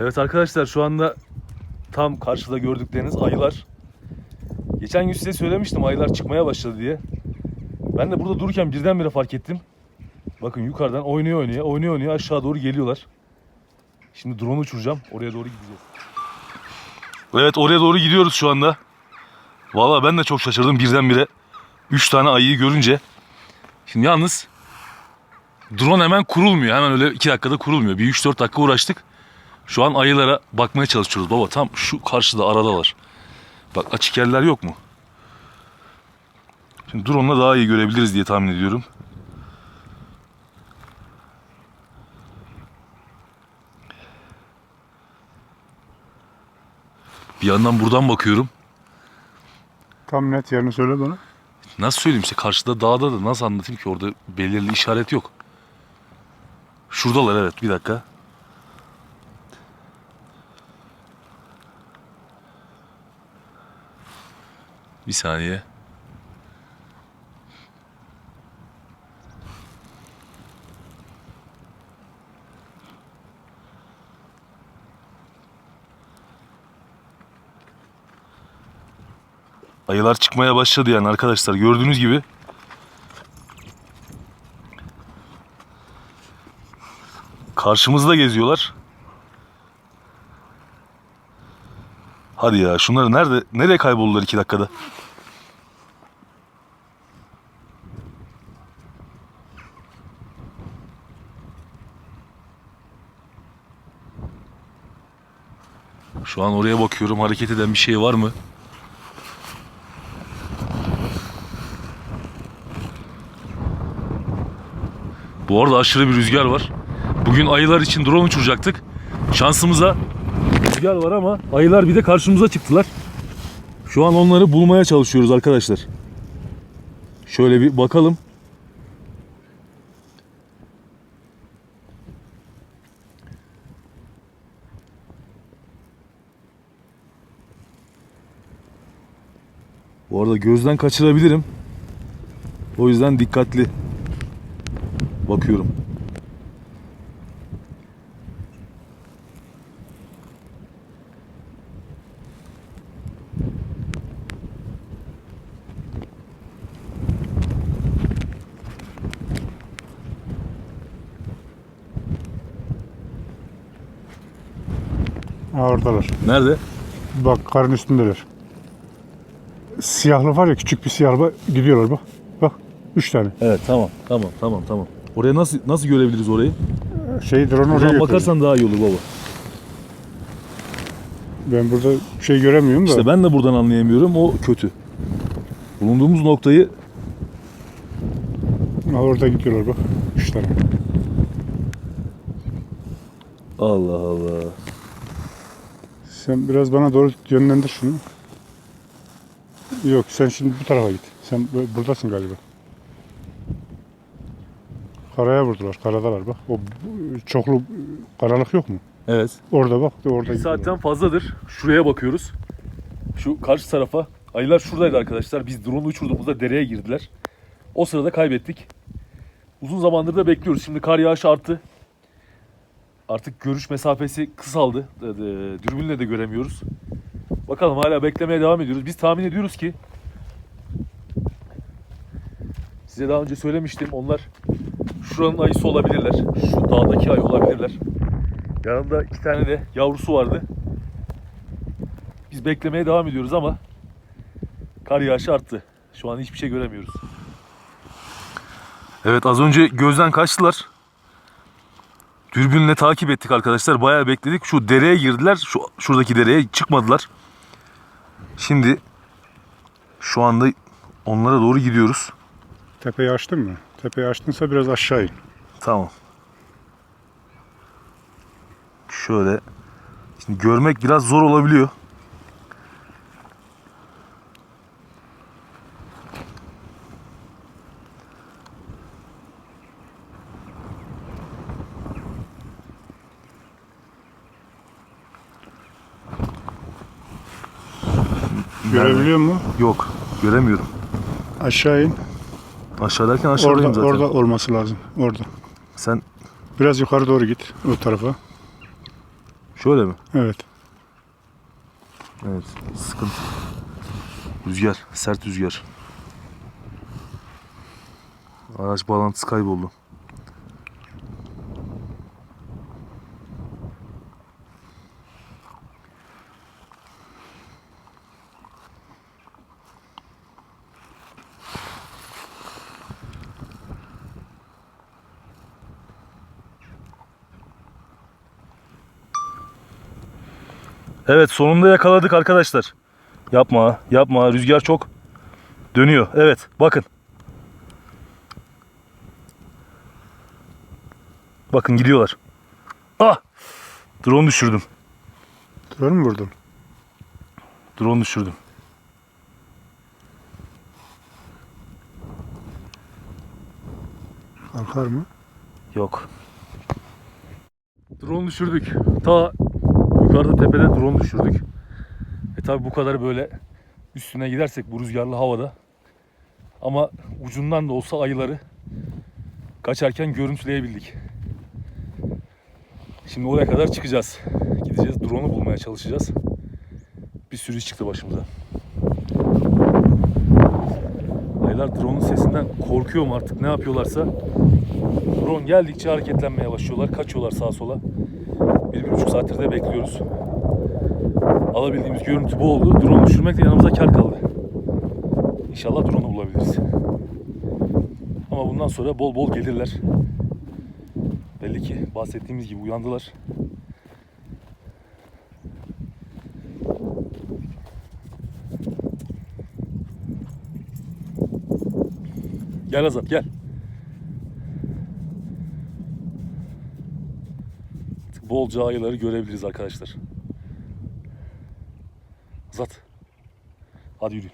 Evet arkadaşlar şu anda tam karşıda gördükleriniz ayılar. Geçen gün size söylemiştim ayılar çıkmaya başladı diye. Ben de burada dururken birdenbire fark ettim. Bakın yukarıdan oynuyor oynuyor, oynuyor oynuyor aşağı doğru geliyorlar. Şimdi drone uçuracağım. Oraya doğru gideceğiz. Evet oraya doğru gidiyoruz şu anda. Valla ben de çok şaşırdım birdenbire. 3 tane ayıyı görünce. Şimdi yalnız drone hemen kurulmuyor. Hemen öyle 2 dakikada kurulmuyor. Bir 3-4 dakika uğraştık. Şu an ayılara bakmaya çalışıyoruz. Baba tam şu karşıda aradalar. Bak açık yerler yok mu? Şimdi drone'la daha iyi görebiliriz diye tahmin ediyorum. Bir yandan buradan bakıyorum. Tam net yerini söyle bana. Nasıl söyleyeyim işte karşıda dağda da nasıl anlatayım ki orada belirli işaret yok. Şuradalar evet bir dakika. Bir saniye. Ayılar çıkmaya başladı yani arkadaşlar gördüğünüz gibi. Karşımızda geziyorlar. Hadi ya şunları nerede nereye kayboldular iki dakikada? Şu an oraya bakıyorum hareket eden bir şey var mı? Bu arada aşırı bir rüzgar var. Bugün ayılar için drone uçuracaktık. Şansımıza rüzgar var ama ayılar bir de karşımıza çıktılar. Şu an onları bulmaya çalışıyoruz arkadaşlar. Şöyle bir bakalım. Bu arada gözden kaçırabilirim. O yüzden dikkatli bakıyorum. Oradalar. Nerede? Bak karın üstündeler. Siyahlı var ya küçük bir siyahlı gidiyorlar bak. Bak üç tane. Evet tamam tamam tamam tamam. Oraya nasıl nasıl görebiliriz orayı? Şey drone oraya bakarsan daha iyi olur baba. Ben burada şey göremiyorum da. İşte ben de buradan anlayamıyorum. O kötü. Bulunduğumuz noktayı Ha, orada gidiyorlar bak. Üç tane. Allah Allah. Sen biraz bana doğru yönlendir şunu. Yok sen şimdi bu tarafa git. Sen bu- buradasın galiba. Karaya vurdular. Karadalar bak. O çoklu karalık yok mu? Evet. Orada bak. Orada Bir gidiyorlar. saatten fazladır. Şuraya bakıyoruz. Şu karşı tarafa. Ayılar şuradaydı arkadaşlar. Biz drone uçurduğumuzda dereye girdiler. O sırada kaybettik. Uzun zamandır da bekliyoruz. Şimdi kar yağışı arttı. Artık görüş mesafesi kısaldı. E, e, Dürbünle de göremiyoruz. Bakalım hala beklemeye devam ediyoruz. Biz tahmin ediyoruz ki size daha önce söylemiştim. Onlar şuranın ayısı olabilirler. Şu dağdaki ayı olabilirler. Yanında iki tane de yavrusu vardı. Biz beklemeye devam ediyoruz ama kar yağışı arttı. Şu an hiçbir şey göremiyoruz. Evet az önce gözden kaçtılar. Dürbünle takip ettik arkadaşlar. Bayağı bekledik. Şu dereye girdiler. Şu şuradaki dereye çıkmadılar. Şimdi şu anda onlara doğru gidiyoruz. Tepeyi açtın mı? Tepeyi açtınsa biraz aşağı in. Tamam. Şöyle. Şimdi görmek biraz zor olabiliyor. Görebiliyor musun? Yok. Göremiyorum. Aşağı in. Aşağı derken aşağıdayım Orada, zaten. orada olması lazım. Orada. Sen Biraz yukarı doğru git. O tarafa. Şöyle mi? Evet. Evet. Sıkıntı. Rüzgar. Sert rüzgar. Araç bağlantısı kayboldu. Evet sonunda yakaladık arkadaşlar. Yapma, yapma. Rüzgar çok dönüyor. Evet, bakın. Bakın gidiyorlar. Ah! Drone düşürdüm. Drone mu vurdun? Drone düşürdüm. Kalkar mı? Yok. Drone düşürdük. Ta yukarıda tepede drone düşürdük. E tabi bu kadar böyle üstüne gidersek bu rüzgarlı havada ama ucundan da olsa ayıları kaçarken görüntüleyebildik. Şimdi oraya kadar çıkacağız. Gideceğiz drone'u bulmaya çalışacağız. Bir sürü iş çıktı başımıza. Ayılar drone'un sesinden korkuyor mu artık ne yapıyorlarsa Drone geldikçe hareketlenmeye başlıyorlar. Kaçıyorlar sağa sola. Bir, bir buçuk saattir de bekliyoruz. Alabildiğimiz görüntü bu oldu. Drone düşürmekle yanımıza kar kaldı. İnşallah drone'u bulabiliriz. Ama bundan sonra bol bol gelirler. Belli ki bahsettiğimiz gibi uyandılar. Gel Azat gel. Artık bolca ayıları görebiliriz arkadaşlar. Azat. Hadi yürüyün.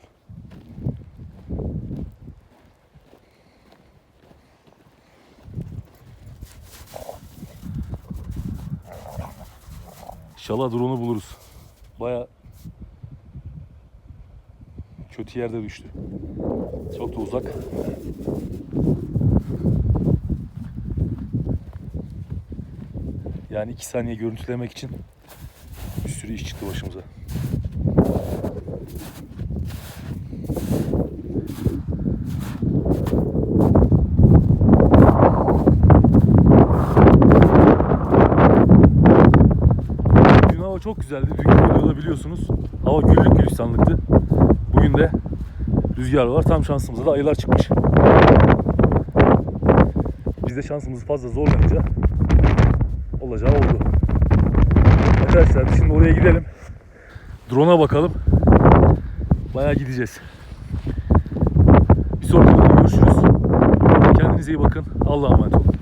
İnşallah drone'u buluruz. Baya kötü yerde düştü. Çok da uzak. Yani iki saniye görüntülemek için bir sürü iş çıktı başımıza. Dün hava çok güzeldi. Dünkü videoda biliyorsunuz hava güllük gülistanlıktı. Bugün de rüzgar var. Tam şansımıza da ayılar çıkmış. Biz de şansımızı fazla zorlayınca olacağı oldu. Arkadaşlar şimdi oraya gidelim. Drone'a bakalım. Bayağı gideceğiz. Bir sonraki görüşürüz. Kendinize iyi bakın. Allah'a emanet olun.